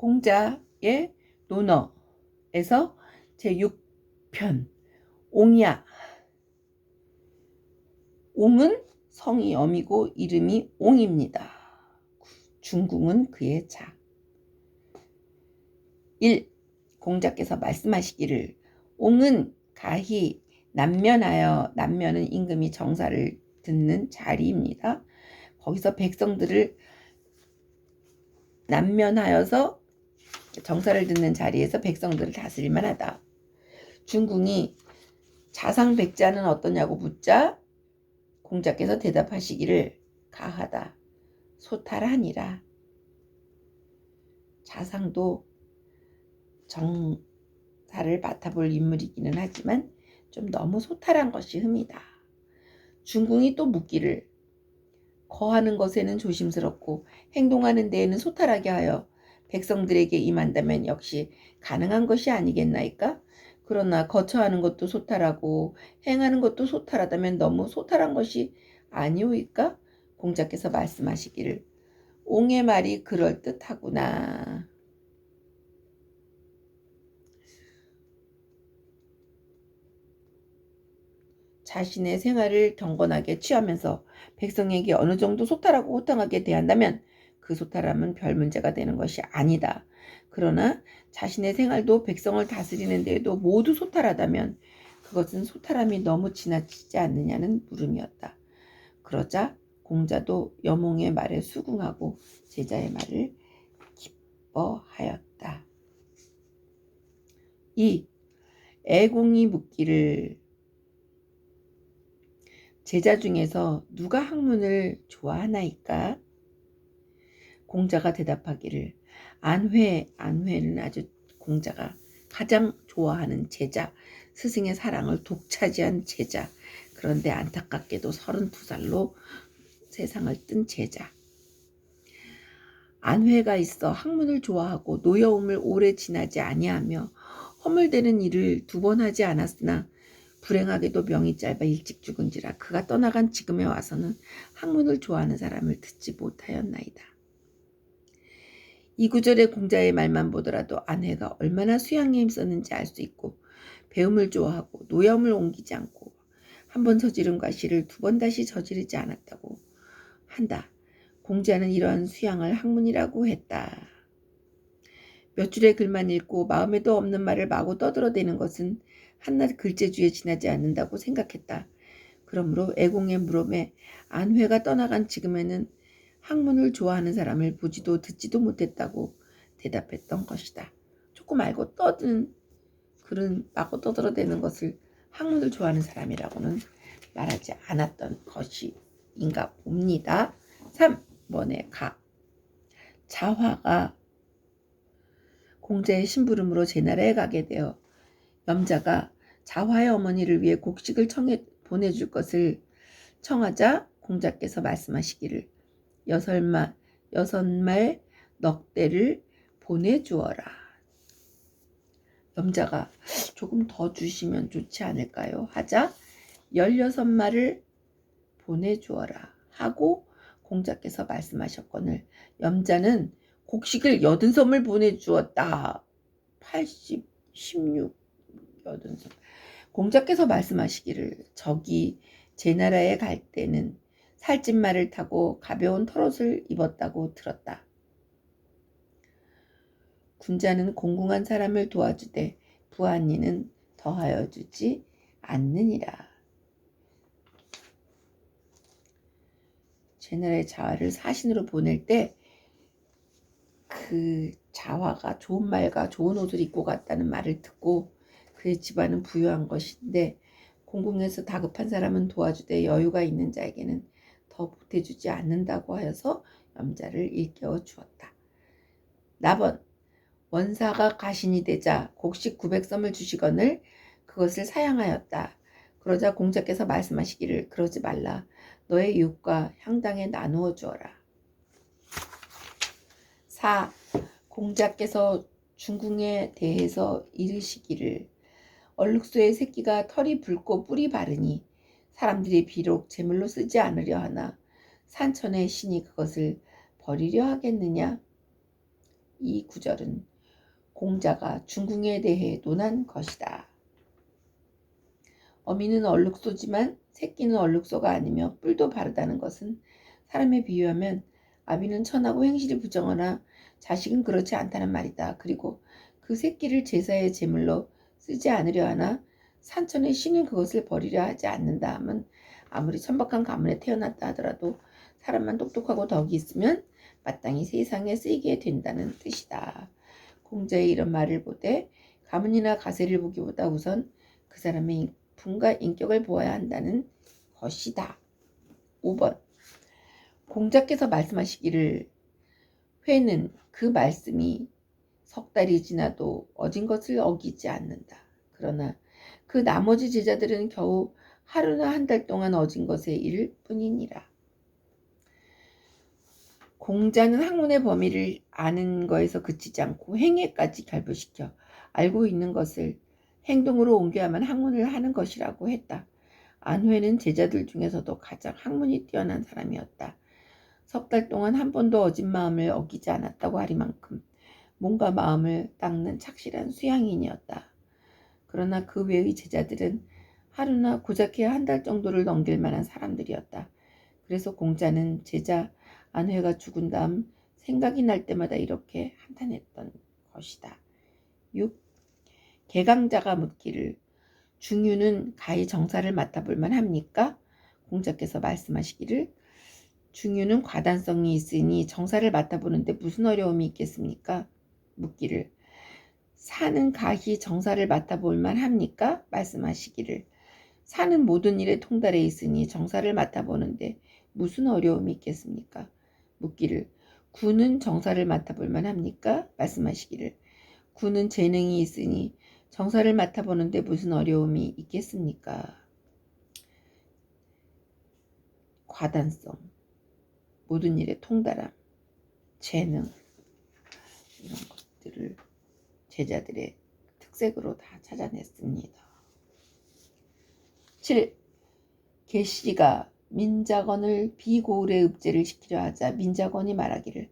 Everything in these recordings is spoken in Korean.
공자의 논어에서 제6편 옹이야 옹은 성이 엄이고 이름이 옹입니다. 중궁은 그의 자. 1. 공자께서 말씀하시기를 옹은 가히 남면하여 남면은 임금이 정사를 듣는 자리입니다. 거기서 백성들을 남면하여서 정사를 듣는 자리에서 백성들을 다스릴 만 하다. 중궁이 자상백자는 어떠냐고 묻자 공자께서 대답하시기를 가하다. 소탈하니라. 자상도 정사를 맡아볼 인물이기는 하지만 좀 너무 소탈한 것이 흠이다. 중궁이 또 묻기를 거하는 것에는 조심스럽고 행동하는 데에는 소탈하게 하여 백성들에게 임한다면 역시 가능한 것이 아니겠나이까? 그러나 거처하는 것도 소탈하고 행하는 것도 소탈하다면 너무 소탈한 것이 아니오이까? 공자께서 말씀하시기를 옹의 말이 그럴듯하구나. 자신의 생활을 경건하게 취하면서 백성에게 어느 정도 소탈하고 호탕하게 대한다면 그 소탈함은 별 문제가 되는 것이 아니다. 그러나 자신의 생활도 백성을 다스리는 데에도 모두 소탈하다면 그것은 소탈함이 너무 지나치지 않느냐는 물음이었다. 그러자 공자도 여몽의 말에 수긍하고 제자의 말을 기뻐하였다. 2. 애공이 묻기를 제자 중에서 누가 학문을 좋아하나이까? 공자가 대답하기를 안회, 안회는 아주 공자가 가장 좋아하는 제자, 스승의 사랑을 독차지한 제자, 그런데 안타깝게도 32살로 세상을 뜬 제자. 안회가 있어 학문을 좋아하고 노여움을 오래 지나지 아니하며 허물되는 일을 두 번 하지 않았으나 불행하게도 명이 짧아 일찍 죽은지라 그가 떠나간 지금에 와서는 학문을 좋아하는 사람을 듣지 못하였나이다. 이 구절의 공자의 말만 보더라도 아내가 얼마나 수양에 힘썼는지 알 수 있고 배움을 좋아하고 노염을 옮기지 않고 한 번 저지른 과실을 두번 다시 저지르지 않았다고 한다. 공자는 이러한 수양을 학문이라고 했다. 몇 줄의 글만 읽고 마음에도 없는 말을 마구 떠들어대는 것은 한낱 글재주에 지나지 않는다고 생각했다. 그러므로 애공의 물음에 안회가 떠나간 지금에는 학문을 좋아하는 사람을 보지도 듣지도 못했다고 대답했던 것이다. 조금 알고 떠드는 글은 마구 떠들어대는 것을 학문을 좋아하는 사람이라고는 말하지 않았던 것이인가 봅니다. 3번의 가. 자화가 공자의 심부름으로 제나라에 가게 되어 염자가 자화의 어머니를 위해 곡식을 청해 보내줄 것을 청하자 공자께서 말씀하시기를 여섯 말 여섯 말 넉 대를 보내주어라. 염자가 조금 더 주시면 좋지 않을까요? 하자 16말을 보내주어라 하고 공자께서 말씀하셨거늘 염자는 곡식을 여든 섬을 보내주었다. 80, 16 여든 섬. 공자께서 말씀하시기를 저기 제 나라에 갈 때는 살찐 말을 타고 가벼운 털옷을 입었다고 들었다. 군자는 공공한 사람을 도와주되 부한 이는 더하여 주지 않느니라. 제나라의 자화를 사신으로 보낼 때 그 자화가 좋은 말과 좋은 옷을 입고 갔다는 말을 듣고 그의 집안은 부유한 것인데 공공에서 다급한 사람은 도와주되 여유가 있는 자에게는 더 보태주지 않는다고 하여서 염자를 일깨워 주었다. 나번 원사가 가신이 되자 곡식 900섬을 주시거늘 그것을 사양하였다. 그러자 공자께서 말씀하시기를 그러지 말라. 너의 이웃과 향당에 나누어 주어라. 4. 공자께서 중궁에 대해서 이르시기를 얼룩소의 새끼가 털이 붉고 뿔이 바르니 사람들이 비록 제물로 쓰지 않으려 하나 산천의 신이 그것을 버리려 하겠느냐? 이 구절은 공자가 중궁에 대해 논한 것이다. 어미는 얼룩소지만 새끼는 얼룩소가 아니며 뿔도 바르다는 것은 사람에 비유하면 아비는 천하고 행실이 부정하나 자식은 그렇지 않다는 말이다. 그리고 그 새끼를 제사의 제물로 쓰지 않으려 하나 산천의 신은 그것을 버리려 하지 않는다 함은 아무리 천박한 가문에 태어났다 하더라도 사람만 똑똑하고 덕이 있으면 마땅히 세상에 쓰이게 된다는 뜻이다. 공자의 이런 말을 보되 가문이나 가세를 보기보다 우선 그 사람의 분과 인격을 보아야 한다는 것이다. 5번 공자께서 말씀하시기를 회는 그 말씀이 석 달이 지나도 어진 것을 어기지 않는다. 그러나 그 나머지 제자들은 겨우 하루나 한 달 동안 어진 것에 이를 뿐이니라. 공자는 학문의 범위를 아는 거에서 그치지 않고 행위까지 결부시켜 알고 있는 것을 행동으로 옮겨야만 학문을 하는 것이라고 했다. 안회는 제자들 중에서도 가장 학문이 뛰어난 사람이었다. 석 달 동안 한 번도 어진 마음을 어기지 않았다고 하리만큼 몸과 마음을 닦는 착실한 수양인이었다. 그러나 그 외의 제자들은 하루나 고작해야 한 달 정도를 넘길 만한 사람들이었다. 그래서 공자는 제자 안회가 죽은 다음 생각이 날 때마다 이렇게 한탄했던 것이다. 6. 개강자가 묻기를 중유는 가히 정사를 맡아볼 만합니까? 공자께서 말씀하시기를 중유는 과단성이 있으니 정사를 맡아보는데 무슨 어려움이 있겠습니까? 묻기를 사는 가히 정사를 맡아볼 만합니까? 말씀하시기를 사는 모든 일에 통달해 있으니 정사를 맡아보는데 무슨 어려움이 있겠습니까? 묻기를 군은 정사를 맡아볼 만합니까? 말씀하시기를 군은 재능이 있으니 정사를 맡아보는데 무슨 어려움이 있겠습니까? 과단성, 모든 일에 통달함, 재능 이런 것들을 제자들의 특색으로 다 찾아냈습니다. 7. 계시가 민자건을 비고울의 읍제를 시키려 하자 민자건이 말하기를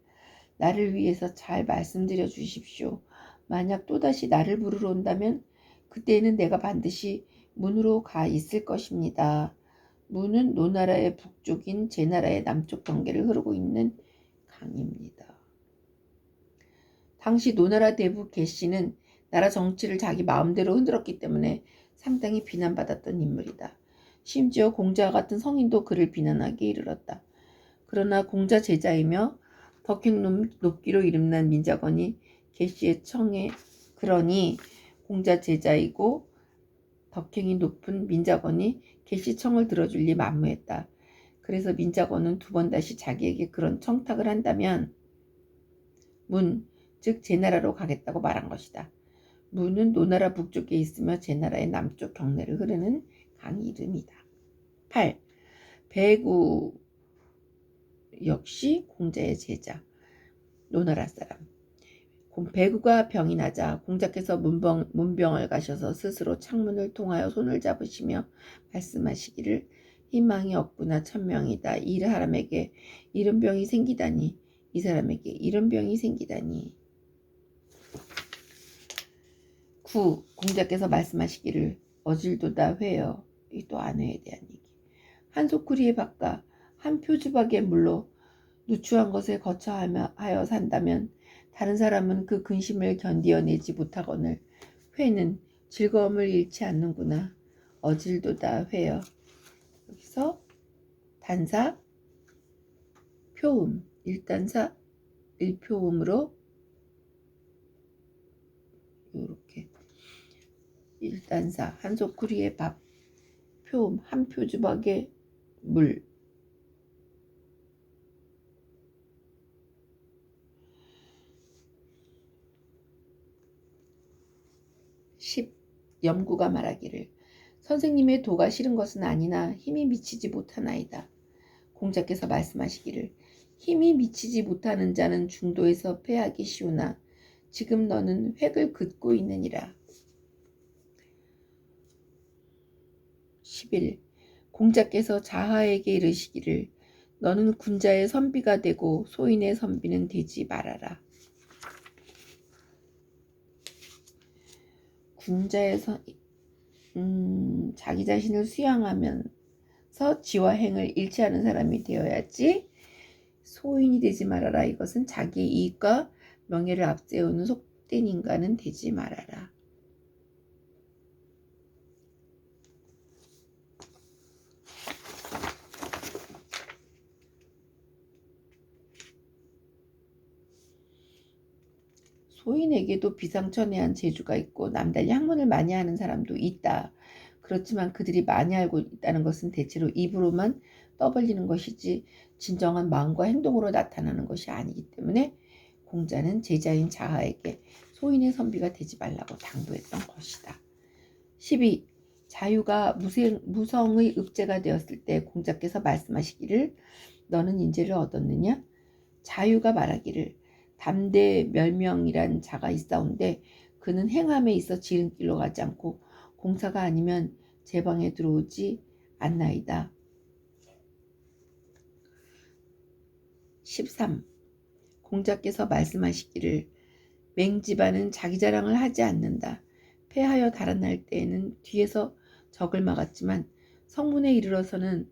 나를 위해서 잘 말씀드려 주십시오. 만약 또다시 나를 부르러 온다면 그때에는 내가 반드시 문으로 가 있을 것입니다. 문은 노나라의 북쪽인 제나라의 남쪽 경계를 흐르고 있는 강입니다. 당시 노나라 대부 개씨는 나라 정치를 자기 마음대로 흔들었기 때문에 상당히 비난받았던 인물이다. 심지어 공자 같은 성인도 그를 비난하게 이르렀다. 그러나 공자 제자이며 덕행 높기로 이름난 민자건이 개씨의 청에 그러니 공자 제자이고 덕행이 높은 민자건이 개씨 청을 들어줄 리 만무했다. 그래서 민자건은 두 번 다시 자기에게 그런 청탁을 한다면 문, 즉 제 나라로 가겠다고 말한 것이다. 문은 노나라 북쪽에 있으며 제 나라의 남쪽 경내를 흐르는 강 이름이다. 8. 배구 역시 공자의 제자 노나라 사람 배구가 병이 나자 공자께서 문병, 문병을 가셔서 스스로 창문을 통하여 손을 잡으시며 말씀하시기를 희망이 없구나 천명이다 이 사람에게 이런 병이 생기다니 이 사람에게 이런 병이 생기다니 9. 공자께서 말씀하시기를 어질도다 회여 이또 안회에 대한 얘기 한 소쿠리의 밥과 한 표주박의 물로 누추한 것에 거처하여 산다면 다른 사람은 그 근심을 견디어내지 못하거늘 회는 즐거움을 잃지 않는구나. 어질도다 회여. 여기서 단사, 표음, 일단사, 일표음으로 이렇게 일단사, 한 소쿠리의 밥, 표음, 한 표주박의 물, 10. 염구가 말하기를 선생님의 도가 싫은 것은 아니나 힘이 미치지 못하나이다. 공자께서 말씀하시기를 힘이 미치지 못하는 자는 중도에서 패하기 쉬우나 지금 너는 획을 긋고 있느니라. 10일 공자께서 자하에게 이르시기를 너는 군자의 선비가 되고 소인의 선비는 되지 말아라. 군자에서 음, 자기 자신을 수양하면서 지와 행을 일치하는 사람이 되어야지 소인이 되지 말아라. 이것은 자기의 이익과 명예를 앞세우는 속된 인간은 되지 말아라. 소인에게도 비상천외한 재주가 있고 남달리 학문을 많이 하는 사람도 있다. 그렇지만 그들이 많이 알고 있다는 것은 대체로 입으로만 떠벌리는 것이지 진정한 마음과 행동으로 나타나는 것이 아니기 때문에 공자는 제자인 자하에게 소인의 선비가 되지 말라고 당부했던 것이다. 12. 자유가 무생, 무성의 읍제가 되었을 때 공자께서 말씀하시기를 너는 인재를 얻었느냐? 자유가 말하기를 담대 멸명이란 자가 있사온데 그는 행함에 있어 지름길로 가지 않고 공사가 아니면 제 방에 들어오지 않나이다. 13. 공자께서 말씀하시기를 맹집안은 자기 자랑을 하지 않는다. 패하여 달아날 때에는 뒤에서 적을 막았지만 성문에 이르러서는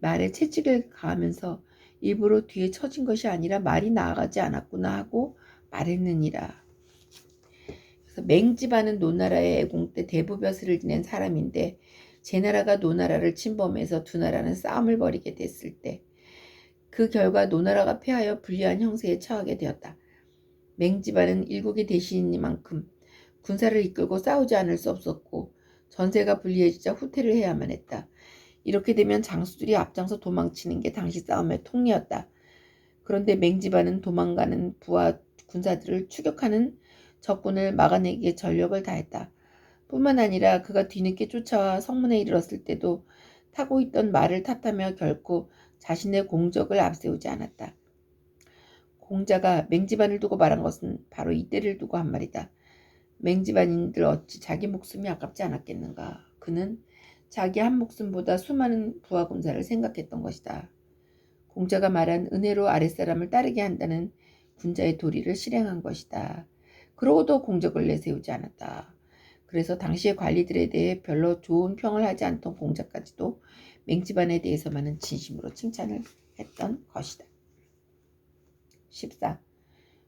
말에 채찍을 가하면서 일부러 뒤에 처진 것이 아니라 말이 나아가지 않았구나 하고 말했느니라. 그래서 맹집안은 노나라의 애공 때 대부벼슬을 지낸 사람인데 제 나라가 노나라를 침범해서 두 나라는 싸움을 벌이게 됐을 때 그 결과 노나라가 패하여 불리한 형세에 처하게 되었다. 맹집안은 일국의 대신이니만큼 군사를 이끌고 싸우지 않을 수 없었고 전세가 불리해지자 후퇴를 해야만 했다. 이렇게 되면 장수들이 앞장서 도망치는 게 당시 싸움의 통리였다. 그런데 맹지반은 도망가는 부하 군사들을 추격하는 적군을 막아내기에 전력을 다했다. 뿐만 아니라 그가 뒤늦게 쫓아와 성문에 이르렀을 때도 타고 있던 말을 탓하며 결코 자신의 공적을 앞세우지 않았다. 공자가 맹지반을 두고 말한 것은 바로 이때를 두고 한 말이다. 맹지반인들 어찌 자기 목숨이 아깝지 않았겠는가. 그는 자기 한 목숨보다 수많은 부하 군사를 생각했던 것이다. 공자가 말한 은혜로 아랫사람을 따르게 한다는 군자의 도리를 실행한 것이다. 그러고도 공적을 내세우지 않았다. 그래서 당시의 관리들에 대해 별로 좋은 평을 하지 않던 공자까지도 맹집안에 대해서만은 진심으로 칭찬을 했던 것이다. 14.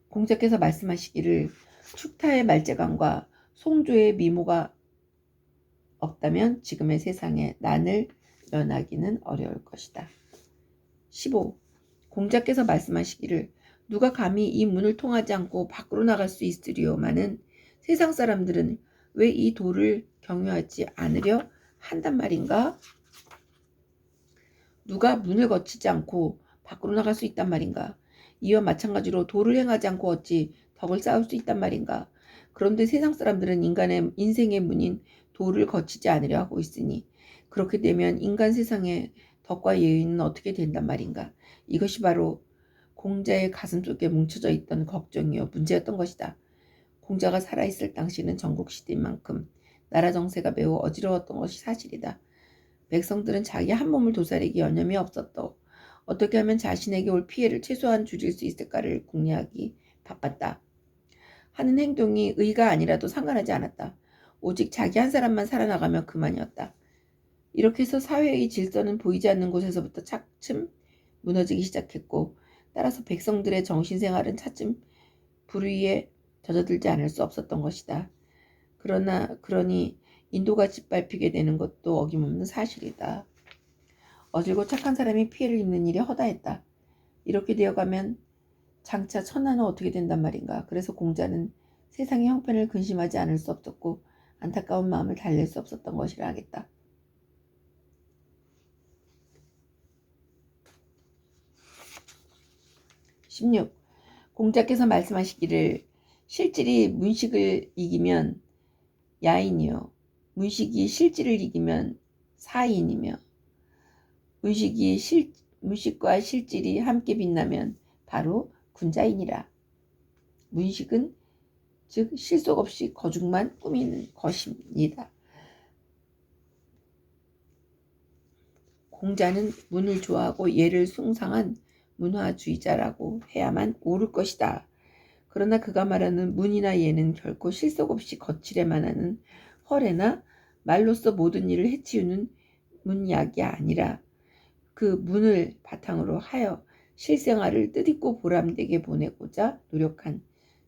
공자께서 말씀하시기를 축타의 말재간과 송조의 미모가 없다면 지금의 세상에 난을 면하기는 어려울 것이다. 15. 공자께서 말씀하시기를 누가 감히 이 문을 통하지 않고 밖으로 나갈 수 있으리요마는 세상 사람들은 왜 이 돌을 경유하지 않으려 한단 말인가? 누가 문을 거치지 않고 밖으로 나갈 수 있단 말인가? 이와 마찬가지로 도를 행하지 않고 어찌 덕을 쌓을 수 있단 말인가? 그런데 세상 사람들은 인간의 인생의 문인 도를 거치지 않으려 하고 있으니 그렇게 되면 인간 세상의 덕과 예의는 어떻게 된단 말인가? 이것이 바로 공자의 가슴 속에 뭉쳐져 있던 걱정이요 문제였던 것이다. 공자가 살아있을 당시는 전국 시대인 만큼 나라 정세가 매우 어지러웠던 것이 사실이다. 백성들은 자기 한 몸을 도살이기 여념이 없었다. 어떻게 하면 자신에게 올 피해를 최소한 줄일 수 있을까를 궁리하기 바빴다. 하는 행동이 의가 아니라도 상관하지 않았다. 오직 자기 한 사람만 살아나가면 그만이었다. 이렇게 해서 사회의 질서는 보이지 않는 곳에서부터 차츰 무너지기 시작했고 따라서 백성들의 정신생활은 차츰 불의에 젖어들지 않을 수 없었던 것이다. 그러나 그러니 인도가 짓밟히게 되는 것도 어김없는 사실이다. 어질고 착한 사람이 피해를 입는 일이 허다했다. 이렇게 되어가면 장차 천하는 어떻게 된단 말인가. 그래서 공자는 세상의 형편을 근심하지 않을 수 없었고 안타까운 마음을 달랠 수 없었던 것이라 하겠다. (16) 공자께서 말씀하시기를 실질이 문식을 이기면 야인이요 문식이 실질을 이기면 사인이며 문식이 실, 문식과 실질이 함께 빛나면 바로 군자인이라. 문식은 즉 실속 없이 거죽만 꾸미는 것입니다. 공자는 문을 좋아하고 예를 숭상한 문화주의자라고 해야만 옳을 것이다. 그러나 그가 말하는 문이나 예는 결코 실속 없이 거칠에만 하는 허례나 말로써 모든 일을 해치우는 문약이 아니라 그 문을 바탕으로 하여 실생활을 뜻있고 보람되게 보내고자 노력한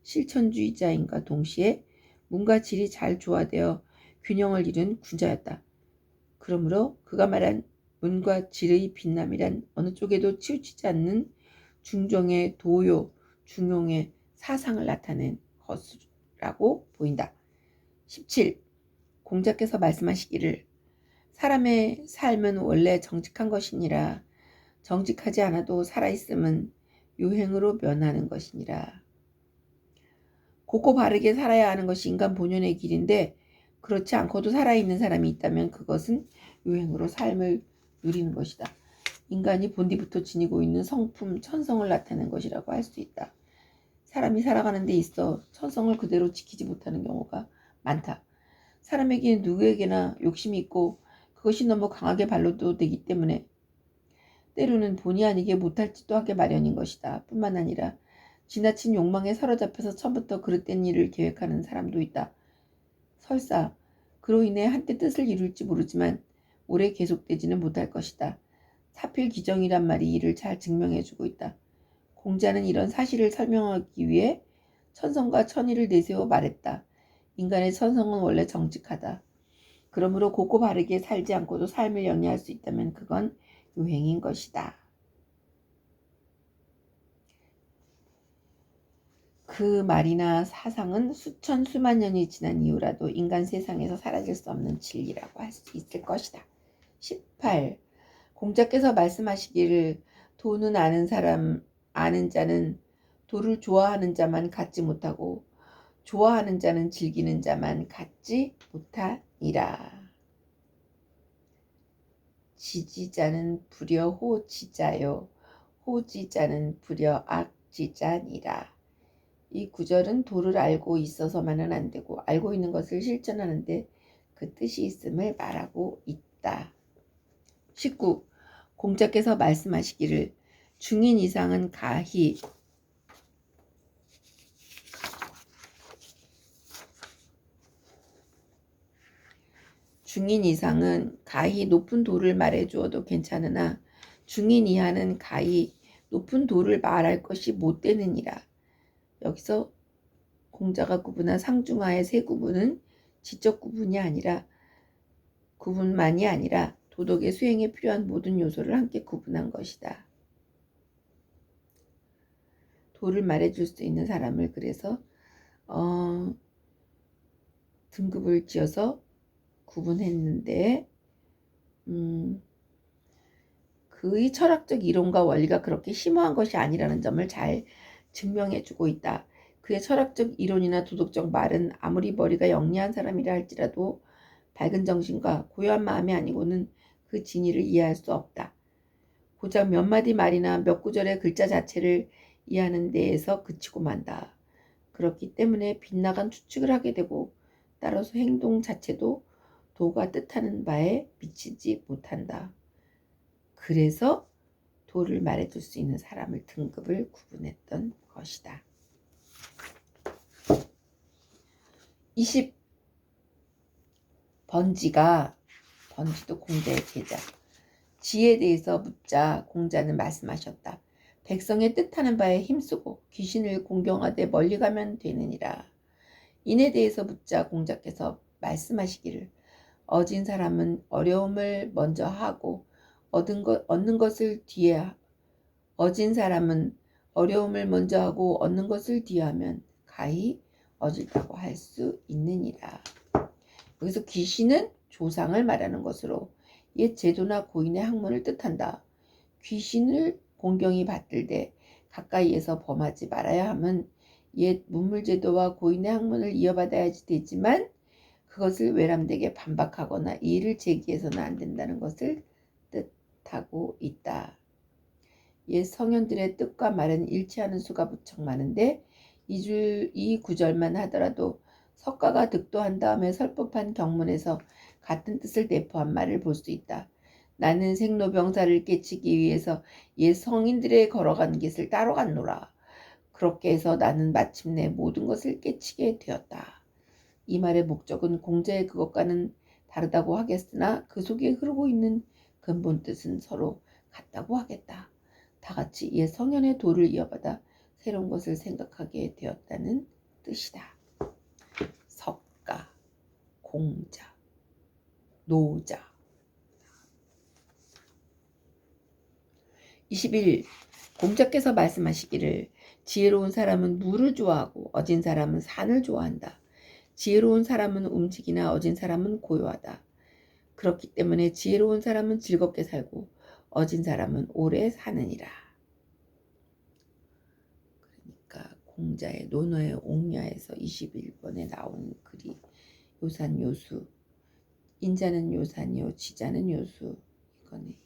실천주의자인가 동시에 문과 질이 잘 조화되어 균형을 이룬 군자였다. 그러므로 그가 말한 문과 질의 빛남이란 어느 쪽에도 치우치지 않는 중종의 도요, 중용의 사상을 나타낸 것이라고 보인다. 17. 공자께서 말씀하시기를 사람의 삶은 원래 정직한 것이니라 정직하지 않아도 살아있음은 유행으로 면하는 것이니라. 곱고 바르게 살아야 하는 것이 인간 본연의 길인데 그렇지 않고도 살아있는 사람이 있다면 그것은 유행으로 삶을 누리는 것이다. 인간이 본디부터 지니고 있는 성품, 천성을 나타낸 것이라고 할 수 있다. 사람이 살아가는 데 있어 천성을 그대로 지키지 못하는 경우가 많다. 사람에게는 누구에게나 욕심이 있고 그것이 너무 강하게 발로도 되기 때문에 때로는 본의 아니게 못할 짓도 하게 마련인 것이다. 뿐만 아니라 지나친 욕망에 사로잡혀서 처음부터 그릇된 일을 계획하는 사람도 있다. 설사 그로 인해 한때 뜻을 이룰지 모르지만 오래 계속되지는 못할 것이다. 사필 기정이란 말이 이를 잘 증명해주고 있다. 공자는 이런 사실을 설명하기 위해 천성과 천의를 내세워 말했다. 인간의 천성은 원래 정직하다. 그러므로 곱고 바르게 살지 않고도 삶을 영위할 수 있다면 그건 유행인 것이다. 그 말이나 사상은 수천 수만 년이 지난 이후라도 인간 세상에서 사라질 수 없는 진리라고 할 수 있을 것이다. 18. 공자께서 말씀하시기를 도는 아는 사람 아는 자는 도를 좋아하는 자만 갖지 못하고 좋아하는 자는 즐기는 자만 갖지 못하니라. 지지자는 불여 호지자요 호지자는 불여 악지자니라. 이 구절은 도를 알고 있어서만은 안 되고 알고 있는 것을 실천하는데 그 뜻이 있음을 말하고 있다. 19. 공자께서 말씀하시기를 중인 이상은 가히 중인 이상은 가히 높은 도를 말해 주어도 괜찮으나 중인 이하는 가히 높은 도를 말할 것이 못 되느니라. 여기서 공자가 구분한 상중하의 세 구분은 지적 구분이 아니라 구분만이 아니라 도덕의 수행에 필요한 모든 요소를 함께 구분한 것이다. 도를 말해줄 수 있는 사람을 그래서 어, 등급을 지어서 구분했는데 음, 그의 철학적 이론과 원리가 그렇게 심오한 것이 아니라는 점을 잘 증명해주고 있다. 그의 철학적 이론이나 도덕적 말은 아무리 머리가 영리한 사람이라 할지라도 밝은 정신과 고요한 마음이 아니고는 그 진의를 이해할 수 없다. 고작 몇 마디 말이나 몇 구절의 글자 자체를 이해하는 데에서 그치고 만다. 그렇기 때문에 빗나간 추측을 하게 되고 따라서 행동 자체도 도가 뜻하는 바에 미치지 못한다. 그래서 도를 말해줄 수 있는 사람을 등급을 구분했던 것이다. 20. 번지가 번지도 공자의 제자. 지에 대해서 묻자 공자는 말씀하셨다. 백성의 뜻하는 바에 힘쓰고 귀신을 공경하되 멀리 가면 되느니라. 인에 대해서 묻자 공자께서 말씀하시기를 어진 사람은 어려움을 먼저 하고 얻은 것, 얻는 것을 뒤에 어진 사람은 어려움을 먼저 하고 얻는 것을 뒤에 하면 가히 어질다고 할 수 있느니라. 여기서 귀신은 조상을 말하는 것으로 옛 제도나 고인의 학문을 뜻한다. 귀신을 공경이 받들 때 가까이에서 범하지 말아야 함은 옛 문물제도와 고인의 학문을 이어받아야지 되지만 그것을 외람되게 반박하거나 이의를 제기해서는 안 된다는 것을 뜻하고 있다. 옛 성현들의 뜻과 말은 일치하는 수가 무척 많은데 이 줄 이 구절만 하더라도 석가가 득도한 다음에 설법한 경문에서 같은 뜻을 내포한 말을 볼 수 있다. 나는 생로병사를 깨치기 위해서 옛 성인들의 걸어간 길을 따로 갔노라. 그렇게 해서 나는 마침내 모든 것을 깨치게 되었다. 이 말의 목적은 공자의 그것과는 다르다고 하겠으나 그 속에 흐르고 있는 근본 뜻은 서로 같다고 하겠다. 다 같이 옛 성현의 도를 이어받아 새로운 것을 생각하게 되었다는 뜻이다. 석가, 공자, 노자. 21. 공자께서 말씀하시기를 지혜로운 사람은 물을 좋아하고 어진 사람은 산을 좋아한다. 지혜로운 사람은 움직이나 어진 사람은 고요하다. 그렇기 때문에 지혜로운 사람은 즐겁게 살고 어진 사람은 오래 사느니라. 그러니까 공자의 논어의 옥야에서 21번에 나온 글이 요산 요수 인자는 요산이요 지자는 요수 이거네.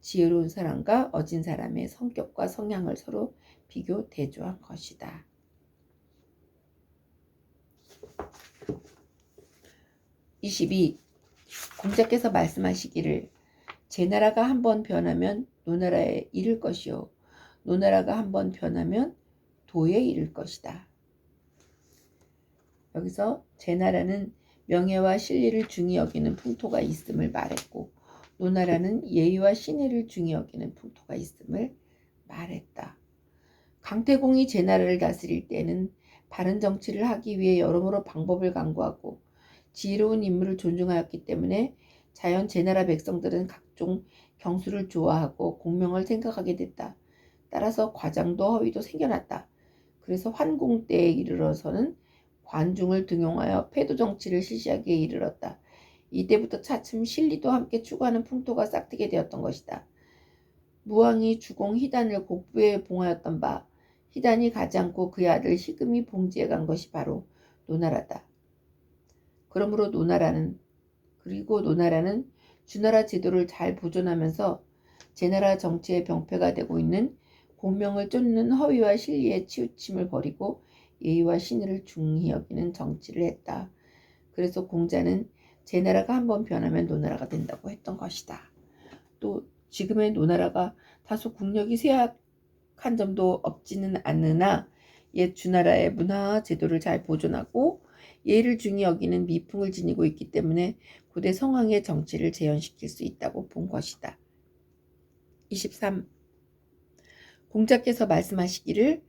지혜로운 사람과 어진 사람의 성격과 성향을 서로 비교 대조한 것이다. 22. 공자께서 말씀하시기를 제 나라가 한번 변하면 노나라에 이를 것이요 노나라가 한번 변하면 도에 이를 것이다. 여기서 제 나라는 명예와 신리를 중히 여기는 풍토가 있음을 말했고 노나라는 예의와 신의를 중히 여기는 풍토가 있음을 말했다. 강태공이 제 나라를 다스릴 때는 바른 정치를 하기 위해 여러모로 방법을 강구하고 지혜로운 인물을 존중하였기 때문에 자연 제나라 백성들은 각종 경수를 좋아하고 공명을 생각하게 됐다. 따라서 과장도 허위도 생겨났다. 그래서 환궁 때에 이르러서는 관중을 등용하여 패도 정치를 실시하기에 이르렀다. 이때부터 차츰 실리도 함께 추구하는 풍토가 싹트게 되었던 것이다. 무왕이 주공 희단을 곡부에 봉하였던 바 희단이 가지 않고 그의 아들 희금이 봉지에 간 것이 바로 노나라다. 그러므로 노나라는 그리고 노나라는 주나라 제도를 잘 보존하면서 제나라 정치의 병폐가 되고 있는 공명을 쫓는 허위와 실리의 치우침을 버리고 예의와 신의를 중히 여기는 정치를 했다. 그래서 공자는 제나라가 한번 변하면 노나라가 된다고 했던 것이다. 또 지금의 노나라가 다소 국력이 쇠약한 점도 없지는 않으나 옛 주나라의 문화 제도를 잘 보존하고 예를 중히 여기는 미풍을 지니고 있기 때문에 고대 성왕의 정치를 재현시킬 수 있다고 본 것이다. 23. 공자께서 말씀하시기를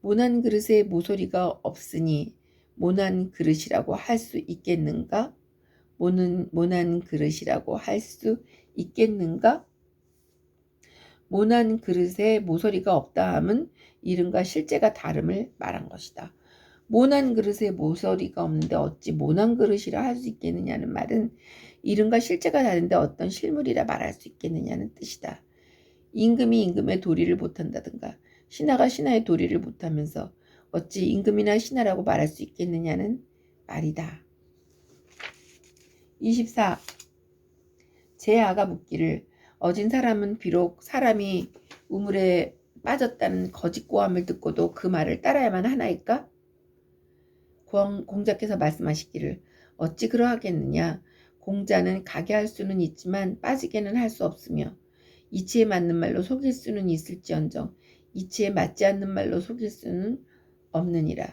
모난 그릇에 모서리가 없으니 모난 그릇이라고 할 수 있겠는가? 모는, 모난 그릇이라고 할 수 있겠는가? 모난 그릇에 모서리가 없다 함은 이름과 실제가 다름을 말한 것이다. 모난 그릇에 모서리가 없는데 어찌 모난 그릇이라 할 수 있겠느냐는 말은 이름과 실제가 다른데 어떤 실물이라 말할 수 있겠느냐는 뜻이다. 임금이 임금의 도리를 못한다든가 신하가 신하의 도리를 못하면서 어찌 임금이나 신하라고 말할 수 있겠느냐는 말이다. 24. 제 아가 묻기를 어진 사람은 비록 사람이 우물에 빠졌다는 거짓 고함을 듣고도 그 말을 따라야만 하나이까? 공자께서 말씀하시기를 어찌 그러하겠느냐 공자는 가게 할 수는 있지만 빠지게는 할 수 없으며 이치에 맞는 말로 속일 수는 있을지언정 이치에 맞지 않는 말로 속일 수는 없느니라.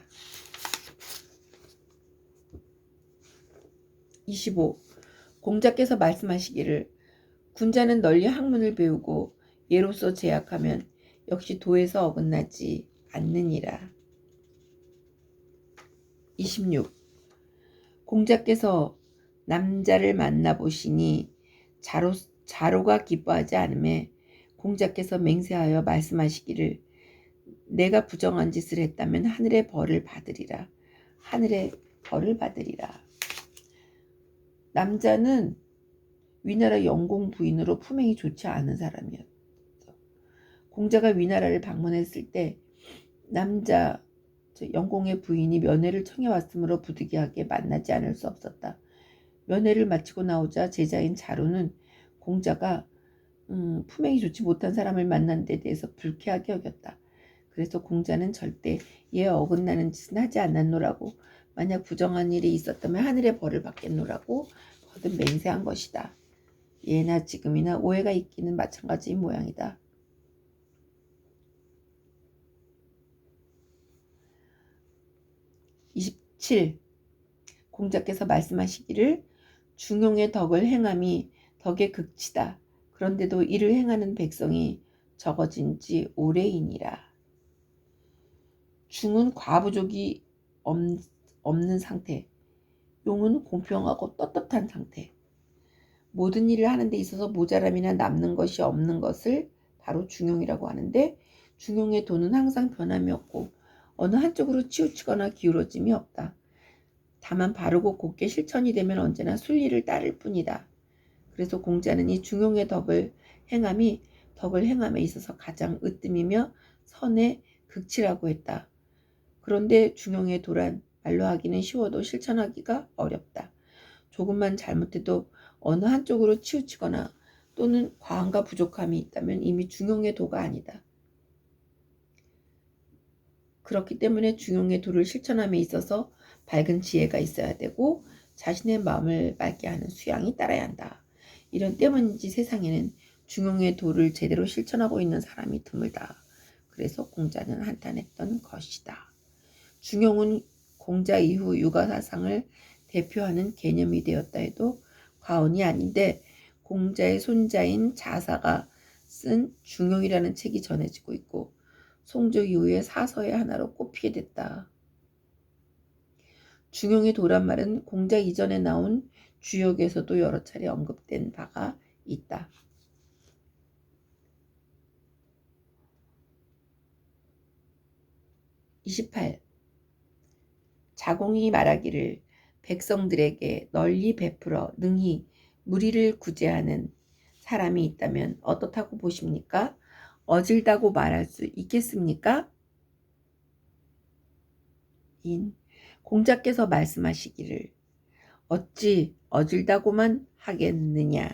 25. 공자께서 말씀하시기를 군자는 널리 학문을 배우고 예로서 제약하면 역시 도에서 어긋나지 않느니라. 26. 공자께서 남자를 만나보시니 자로, 자로가 기뻐하지 않음에 공자께서 맹세하여 말씀하시기를 내가 부정한 짓을 했다면 하늘의 벌을 받으리라. 하늘의 벌을 받으리라. 남자는 위나라 영공 부인으로 품행이 좋지 않은 사람이었어. 공자가 위나라를 방문했을 때 남자 영공의 부인이 면회를 청해 왔으므로 부득이하게 만나지 않을 수 없었다. 면회를 마치고 나오자 제자인 자루는 공자가 음, 품행이 좋지 못한 사람을 만난 데 대해서 불쾌하게 여겼다. 그래서 공자는 절대 얘 어긋나는 짓은 하지 않았노라고 만약 부정한 일이 있었다면 하늘의 벌을 받겠노라고 거듭 맹세한 것이다. 예나 지금이나 오해가 있기는 마찬가지인 모양이다. 27. 공자께서 말씀하시기를 중용의 덕을 행함이 덕의 극치다. 그런데도 이를 행하는 백성이 적어진 지 오래이니라. 중은 과부족이 없, 없는 상태. 용은 공평하고 떳떳한 상태. 모든 일을 하는 데 있어서 모자람이나 남는 것이 없는 것을 바로 중용이라고 하는데 중용의 도는 항상 변함이 없고 어느 한쪽으로 치우치거나 기울어짐이 없다. 다만 바르고 곱게 실천이 되면 언제나 순리를 따를 뿐이다. 그래서 공자는 이 중용의 덕을 행함이 덕을 행함에 있어서 가장 으뜸이며 선의 극치라고 했다. 그런데 중용의 도란 말로 하기는 쉬워도 실천하기가 어렵다. 조금만 잘못해도 어느 한쪽으로 치우치거나 또는 과함과 부족함이 있다면 이미 중용의 도가 아니다. 그렇기 때문에 중용의 도를 실천함에 있어서 밝은 지혜가 있어야 되고 자신의 마음을 맑게 하는 수양이 따라야 한다. 이런 때문인지 세상에는 중용의 도를 제대로 실천하고 있는 사람이 드물다. 그래서 공자는 한탄했던 것이다. 중용은 공자 이후 육아 사상을 대표하는 개념이 되었다 해도 과언이 아닌데 공자의 손자인 자사가 쓴 중용이라는 책이 전해지고 있고 송조 이후의 사서의 하나로 꼽히게 됐다. 중용의 도란 말은 공자 이전에 나온 주역에서도 여러 차례 언급된 바가 있다. (28) 자공이 말하기를 백성들에게 널리 베풀어 능히 무리를 구제하는 사람이 있다면 어떻다고 보십니까? 어질다고 말할 수 있겠습니까? 인 공자께서 말씀하시기를 어찌 어질다고만 하겠느냐.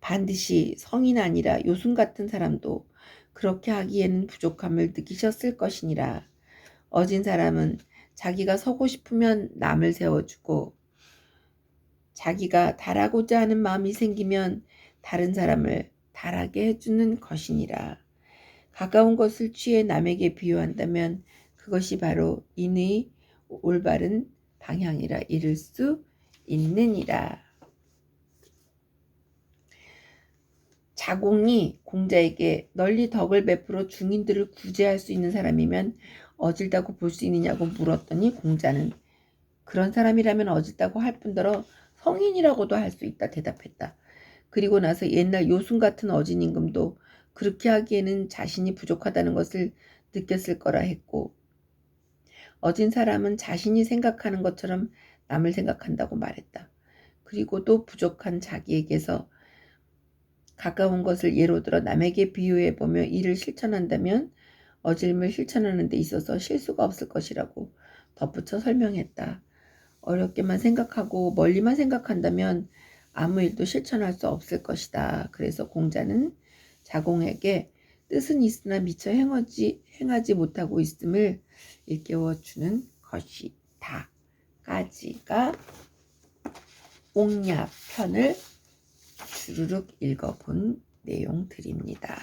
반드시 성인 아니라 요순 같은 사람도 그렇게 하기에는 부족함을 느끼셨을 것이니라. 어진 사람은 자기가 서고 싶으면 남을 세워주고 자기가 달하고자 하는 마음이 생기면 다른 사람을 달하게 해주는 것이니라. 가까운 것을 취해 남에게 비유한다면 그것이 바로 인의 올바른 방향이라 이를 수 있느니라. 자공이 공자에게 널리 덕을 베풀어 중인들을 구제할 수 있는 사람이면 어질다고 볼 수 있느냐고 물었더니 공자는 그런 사람이라면 어질다고 할 뿐더러 성인이라고도 할 수 있다 대답했다. 그리고 나서 옛날 요순 같은 어진 임금도 그렇게 하기에는 자신이 부족하다는 것을 느꼈을 거라 했고 어진 사람은 자신이 생각하는 것처럼 남을 생각한다고 말했다. 그리고 또 부족한 자기에게서 가까운 것을 예로 들어 남에게 비유해 보며 이를 실천한다면 어질을 실천하는 데 있어서 실수가 없을 것이라고 덧붙여 설명했다. 어렵게만 생각하고 멀리만 생각한다면 아무 일도 실천할 수 없을 것이다. 그래서 공자는 자공에게 뜻은 있으나 미처 행하지, 행하지 못하고 있음을 일깨워 주는 것이다. 까지가 옥야편을 주르륵 읽어본 내용들입니다.